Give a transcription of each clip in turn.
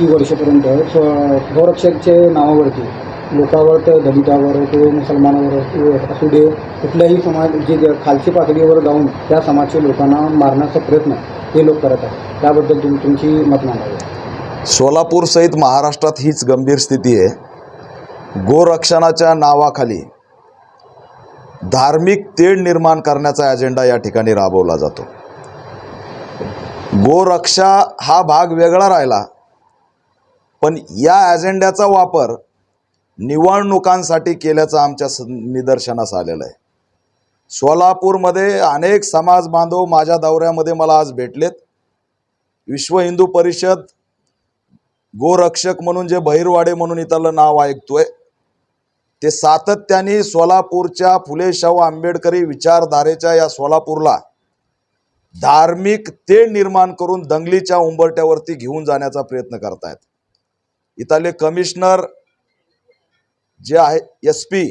ती वर्षापर्यंत स्वरक्षकचे नावावरती लोकावर तर दलितावर किंवा मुसलमानावर असू दे कुठल्याही समाज जे खालची पातळीवर जाऊन त्या समाजच्या लोकांना मारण्याचा प्रयत्न हे लोक करत आहेत. त्याबद्दल तुम्ही तुमची मत मांडावी सोलापूरसहित महाराष्ट्रात हीच गंभीर स्थिती आहे. गोरक्षणाच्या नावाखाली धार्मिक तेढ निर्माण करण्याचा अजेंडा या ठिकाणी राबवला जातो. गोरक्षा हा भाग वेगळा राहिला. पण या अजेंड्याचा वापर निवडणुकांसाठी केल्याचं आमच्या स निदर्शनास आलेलं आहे. सोलापूरमध्ये अनेक समाज बांधव माझ्या दौऱ्यामध्ये मला आज भेटलेत. विश्व हिंदू परिषद गोरक्षक म्हणून जे बहिरवाडे म्हणून इथलं नाव ऐकतोय ते सातत्याने सोलापूरच्या फुले शाहू आंबेडकरी विचारधारेच्या या सोलापूरला धार्मिक तेढ निर्माण करून दंगलीच्या उंबरट्यावरती घेऊन जाण्याचा प्रयत्न करतायत. इथले कमिशनर जे आहे एस पी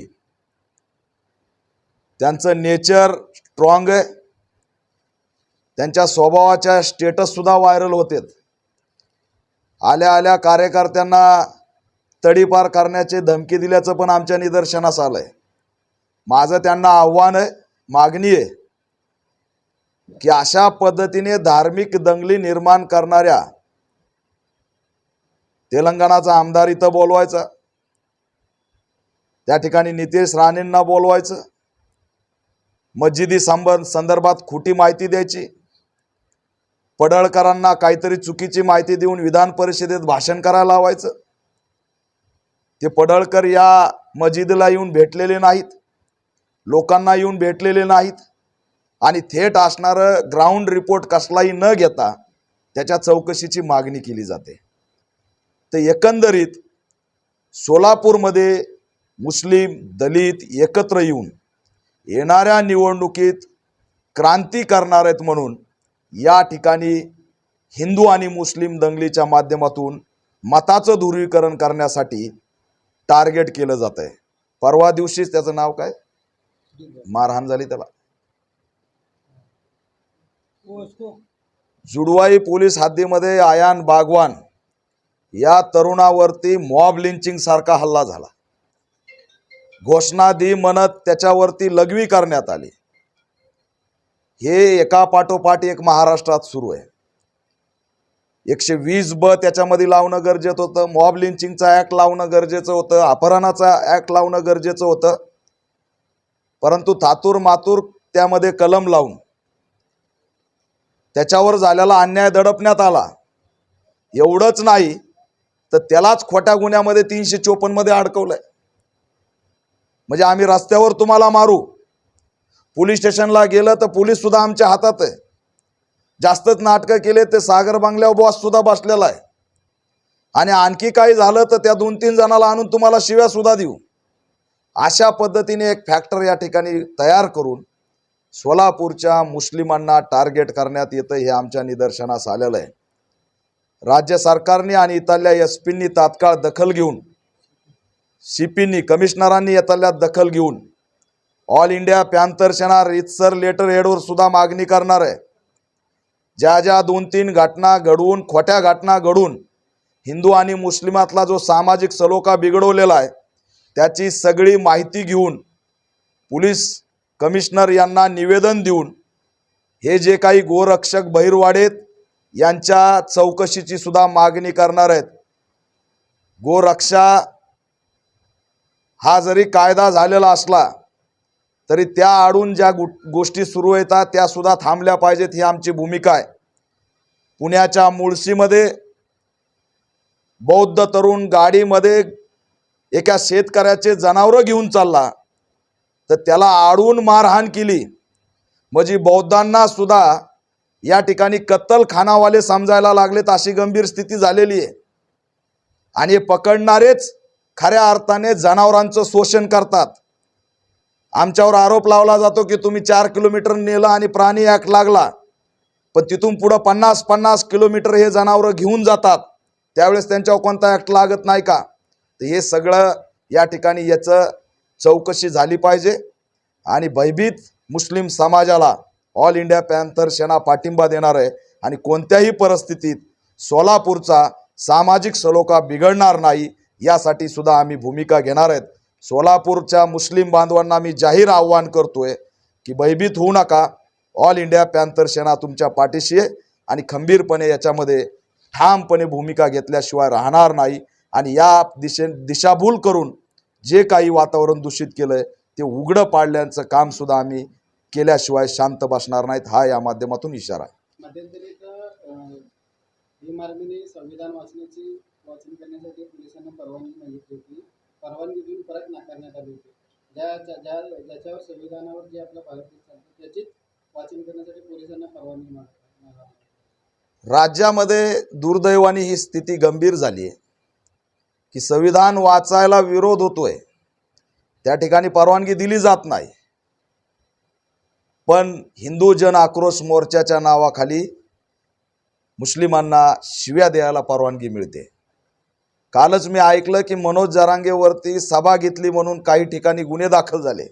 त्यांचं नेचर स्ट्रॉंग आहे. त्यांच्या स्वभावाच्या स्टेटससुद्धा व्हायरल होते आल्या आल्या कार्यकर्त्यांना तडीपार करण्याचे धमकी दिल्याचं पण आमच्या निदर्शनास आलंय. माझं त्यांना आव्हान आहे मागणी आहे की अशा पद्धतीने धार्मिक दंगली निर्माण करणाऱ्या तेलंगणाचा आमदार इथं बोलवायचा. त्या ठिकाणी नितेश राणेंना बोलवायचं. मस्जिदी संबंध संदर्भात खोटी माहिती द्यायची. पडळकरांना काहीतरी चुकीची माहिती देऊन विधान परिषदेत भाषण करायला लावायचं. ते पडळकर या मस्जिदला येऊन भेटलेले नाहीत. लोकांना येऊन भेटलेले नाहीत. आणि थेट असणारं ग्राउंड रिपोर्ट कसलाही न घेता त्याच्या चौकशीची मागणी केली जाते. तर एकंदरीत सोलापूरमध्ये मुस्लिम दलित एकत्र येऊन येणाऱ्या निवडणुकीत क्रांती करणार आहेत म्हणून या ठिकाणी हिंदू आणि मुस्लिम दंगलीच्या माध्यमातून मताचं ध्रुवीकरण करण्यासाठी टार्गेट केलं जात आहे. परवा दिवशीच त्याचं नाव काय? मारहाण झाली त्याला. जुडवाई पोलीस हद्दीमध्ये आयान बागवान या तरुणावरती मॉब लिंचिंग सारखा हल्ला झाला. घोषणा दी म्हणत त्याच्यावरती लघवी करण्यात आली. हे एका पाठोपाठ एक महाराष्ट्रात सुरू आहे. एकशे वीस ब त्याच्यामध्ये लावणं गरजेचं होतं. मॉब लिंचिंगचा ॲक्ट लावणं गरजेचं होतं. अपहरणाचा ॲक्ट लावणं गरजेचं होतं. परंतु थातूर मातूर त्यामध्ये कलम लावून त्याच्यावर झालेला अन्याय दडपण्यात आला. एवढंच नाही तर त्यालाच खोट्या गुन्ह्यामध्ये तीनशे चोपन्नमध्ये अडकवलंय. म्हणजे आम्ही रस्त्यावर तुम्हाला मारू. पोलीस स्टेशनला गेलं तर पोलीस सुद्धा आमच्या हातात आहे. जास्तच नाटकं केले ते सागर बंगल्यावर बॉस सुद्धा बसलेला आहे. आणि आणखी काही झालं तर त्या दोन तीन जणाला आणून तुम्हाला शिव्या सुद्धा देऊ. अशा पद्धतीने एक फॅक्टर या ठिकाणी तयार करून सोलापूरच्या मुस्लिमांना टार्गेट करण्यात येतं हे आमच्या निदर्शनास आलेलं आहे. राज्य सरकारने आणि इथल्या एस पींनी तात्काळ दखल घेऊन सी कमिशनरांनी इथल्या दखल घेऊन ऑल इंडिया पॅन्थर सेना रितसर लेटर हेडवर सुद्धा मागणी करणार आहे. ज्या ज्या दोन तीन घटना घडवून खोट्या घटना घडून हिंदू आणि मुस्लिमातला जो सामाजिक सलोखा बिघडवलेला आहे त्याची सगळी माहिती घेऊन पोलीस कमिशनर यांना निवेदन देऊन हे जे काही गोरक्षक बहिरवाडेत यांच्या चौकशीची सुद्धा मागणी करणार आहेत. गोरक्षा हा जरी कायदा झालेला असला तरी त्या आडून ज्या गो गोष्टी सुरू येतात त्या सुद्धा थांबल्या पाहिजेत ही आमची भूमिका आहे. पुण्याच्या मुळशीमध्ये बौद्ध तरुण गाडीमध्ये एका शेतकऱ्याचे जनावरं घेऊन चालला. तर त्याला आडून मारहाण केली. म्हणजे बौद्धांना सुद्धा या ठिकाणी कत्तलखानावाले समजायला लागलेत अशी गंभीर स्थिती झालेली आहे. आणि हे पकडणारेच खऱ्या अर्थाने जनावरांचं शोषण करतात. आमच्यावर आरोप लावला जातो की तुम्ही चार किलोमीटर नेलं आणि प्राणी ॲक्ट लागला. पण तिथून पुढं पन्नास पन्नास किलोमीटर हे जनावरं घेऊन जातात. त्यावेळेस त्यांच्यावर कोणता ॲक्ट लागत नाही का? तर हे सगळं या ठिकाणी याचं चौकशी झाली पाहिजे. आणि भयभीत मुस्लिम समाजाला ऑल इंडिया पॅन्थर सेना पाठिंबा देणार आहे आणि कोणत्याही परिस्थितीत सोलापूरचा सामाजिक सलोखा बिघडणार नाही यासाठी सुद्धा आम्ही भूमिका घेणार आहेत. सोलापूरच्या मुस्लिम बांधवांना मी जाहीर आव्हान करतोय की भयभीत होऊ नका. ऑल इंडिया पॅन्थर सेना तुमच्या पाठीशी आहे आणि खंबीरपणे याच्यामध्ये ठामपणे भूमिका घेतल्याशिवाय राहणार नाही आणि या दिशे दिशाभूल करून जे काही वातावरण दूषित केलं आहे ते उघडं पाडल्याचं कामसुद्धा आम्ही केल्याशिवाय शांत बसणार नाहीत हा या माध्यमातून इशारा आहे. मध्यंतरीत अं, भीम आर्मीने संविधान वाचण्याची वाचन करण्यासाठी पोलिसांना परवानगी मागितली होती. परवानगी देऊन परत नाकारण्यात आली होती. ज्या ज्या ज्या- ज्याच्यावर संविधानावर जे आपला भारत देश चालतो त्याचीच वाचन करण्यासाठी पोलिसांना परवानगी माग मागा- राज्यामध्ये दुर्दैवाने ही स्थिती गंभीर झाली आहे. की संविधान वाचायला विरोध होतोय त्या ठिकाणी परवानगी दिली जात नाही. पण हिंदू जन आक्रोश मोर्चाच्या नावाखाली मुस्लिमांना शिव्या द्यायला परवानगी मिळते. कालच मी ऐकलं की मनोज जरांगेवरती सभा घेतली म्हणून काही ठिकाणी गुन्हे दाखल झाले.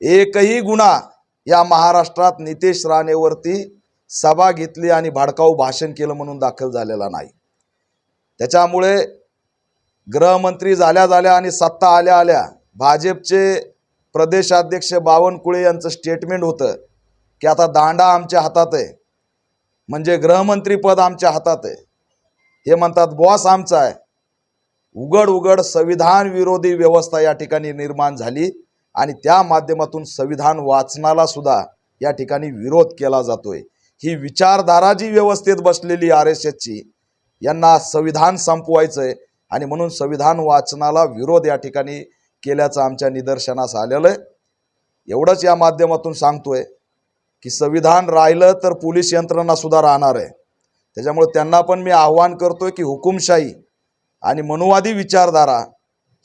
एकही गुन्हा या महाराष्ट्रात नितेश राणेवरती सभा घेतली आणि भडकाऊ भाषण केलं म्हणून दाखल झालेला नाही. त्याच्यामुळे गृहमंत्री झाल्या झाल्या आणि सत्ता आल्या आल्या भाजपचे प्रदेशाध्यक्ष बावनकुळे यांचं स्टेटमेंट होतं की आता दांडा आमच्या हातात आहे. म्हणजे गृहमंत्रीपद आमच्या हातात आहे. हे म्हणतात बॉस आमचा आहे. उघड उघड संविधान विरोधी व्यवस्था या ठिकाणी निर्माण झाली आणि त्या माध्यमातून संविधान वाचनाला सुद्धा या ठिकाणी विरोध केला जातोय. ही विचारधारा जी व्यवस्थेत बसलेली आर एस एसची यांना संविधान संपवायचं आहे आणि म्हणून संविधान वाचनाला विरोध या ठिकाणी केल्याचं आमच्या निदर्शनास आलेलं आहे. एवढंच या माध्यमातून सांगतोय की संविधान राहिलं तर पोलीस यंत्रणासुद्धा राहणार आहे. त्याच्यामुळे त्यांना पण मी आव्हान करतोय की हुकुमशाही आणि मनुवादी विचारधारा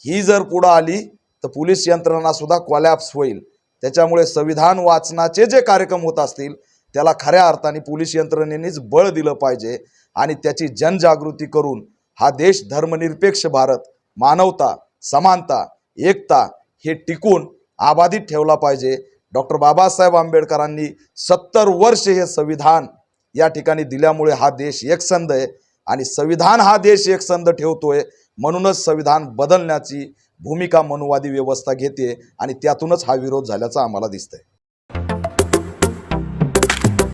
ही जर पुढं आली तर पोलीस यंत्रणासुद्धा कॉलॅप्स होईल. त्याच्यामुळे संविधान वाचनाचे जे कार्यक्रम होत असतील त्याला खऱ्या अर्थाने पोलीस यंत्रणेनेच बळ दिलं पाहिजे आणि त्याची जनजागृती करून हा देश धर्मनिरपेक्ष भारत मानवता समानता एकता हे टिकून आबाधित ठेवला पाहिजे. डॉक्टर बाबासाहेब आंबेडकरांनी सत्तर वर्ष हे संविधान या ठिकाणी दिल्यामुळे हा देश एकसंध आहे आणि संविधान हा देश एकसंध ठेवतोय म्हणूनच संविधान बदलण्याची भूमिका मनुवादी व्यवस्था घेते आणि त्यातूनच हा विरोध झाल्याचं आम्हाला दिसतंय.